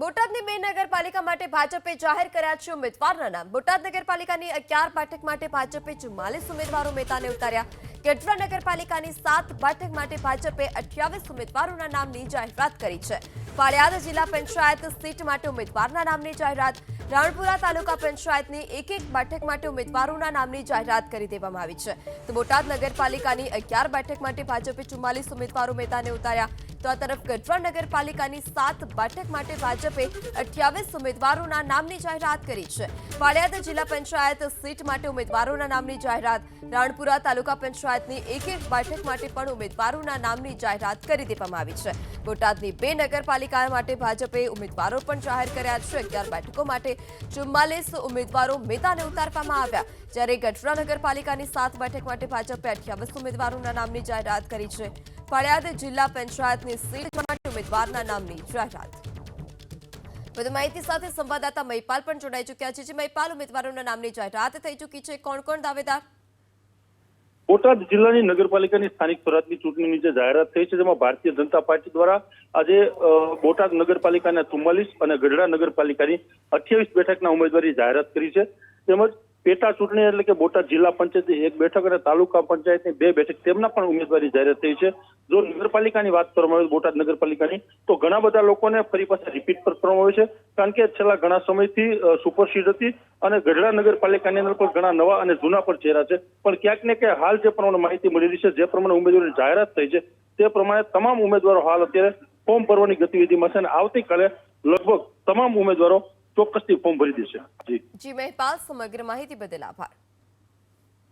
બોટાદની બે નગરપાલિકા માટે ભાજપે જાહેર કર્યા છે ઉમેદવારના નામ. બોટાદ નગરપાલિકાની અગિયાર બેઠક માટે ભાજપે ચુમ્માલીસ ઉમેદવારો મેદાને ઉતાર્યા. ગઢડા નગરપાલિકાની સાત બેઠક માટે ભાજપે અઠ્યાવીસ ઉમેદવારોના નામની જાહેરાત કરી છે. પાળિયાદ જિલ્લા પંચાયત સીટ માટે ઉમેદવારના નામની જાહેરાત. રાણપુરા તાલુકા પંચાયતની એક એક બેઠક માટે ઉમેદવારોના નામની જાહેરાત કરી દેવામાં આવી છે. તો બોટાદ નગરપાલિકાની અગિયાર બેઠક માટે ભાજપે ચુમ્માલીસ ઉમેદવારો મેદાને ઉતાર્યા. તો આ તરફ ગઢવા નગરપાલિકાની સાત બેઠક માટે ભાજપે અઠ્યાવીસ ઉમેદવારોના નામની જાહેરાત કરી છે. પાળિયાદ જિલ્લા પંચાયત સીટ માટે ઉમેદવારોના નામની જાહેરાત, રાણપુરા તાલુકા પંચાયતની એક એક બેઠક માટે પણ ઉમેદવારોના નામની જાહેરાત કરી દેવામાં આવી છે. બોટાદની બે નગરપાલિકા માટે ભાજપે ઉમેદવારો પણ જાહેર કર્યા છે. અગિયાર બેઠકો માટે ચુમ્માલીસ ઉમેદવારો મેદાને ઉતારવામાં આવ્યા. જ્યારે ગઢડા નગરપાલિકાની સાત બેઠક માટે ભાજપે અઠ્યાવીસ ઉમેદવારોના નામની જાહેરાત કરી છે. ફળિયાદ જિલ્લા પંચાયતની સીટ માટે ઉમેદવારના નામની જાહેરાત. વધુ માહિતી સાથે સંવાદદાતા મહિપાલ પણ જોડાઈ ચૂક્યા છે. જે મહિપાલ, ઉમેદવારોના નામની જાહેરાત થઈ ચૂકી છે. કોણ કોણ દાવેદાર? બોટાદ જિલ્લાની નગરપાલિકાની સ્થાનિક સ્વરાજની ચૂંટણીની જે જાહેરાત થઈ છે, જેમાં ભારતીય જનતા પાર્ટી દ્વારા આજે બોટાદ નગરપાલિકાના ચુમ્માલીસ અને ગઢડા નગરપાલિકાની અઠ્યાવીસ બેઠકના ઉમેદવારી જાહેરાત કરી છે. તેમજ પેટા ચૂંટણી એટલે કે બોટાદ જિલ્લા પંચાયતની એક બેઠક અને તાલુકા પંચાયતની બે બેઠક તેમના પણ ઉમેદવારી જાહેર થઈ છે. જો નગરપાલિકાની વાત કરવામાં આવે બોટાદ નગરપાલિકાની, તો ઘણા બધા લોકોને ફરી પાછા રિપીટ પર કરવામાં આવે છે. કારણ કે છેલ્લા ઘણા સમયથી સુપરસીડ હતી અને ગઢડા નગરપાલિકાની અંદર પણ ઘણા નવા અને જૂના પણ ચહેરા છે. પણ ક્યાંક ને ક્યાંક હાલ જે પ્રમાણે માહિતી મળી રહી છે, જે પ્રમાણે ઉમેદવારની જાહેરાત થઈ છે, તે પ્રમાણે તમામ ઉમેદવારો હાલ અત્યારે ફોર્મ ભરવાની ગતિવિધિમાં છે અને આવતીકાલે લગભગ તમામ ઉમેદવારો ચોક્કસથી ફોર્મ ભરી દેશે. જી. જી મહિપાલ સમગ્ર માહિતી બદલ આભાર.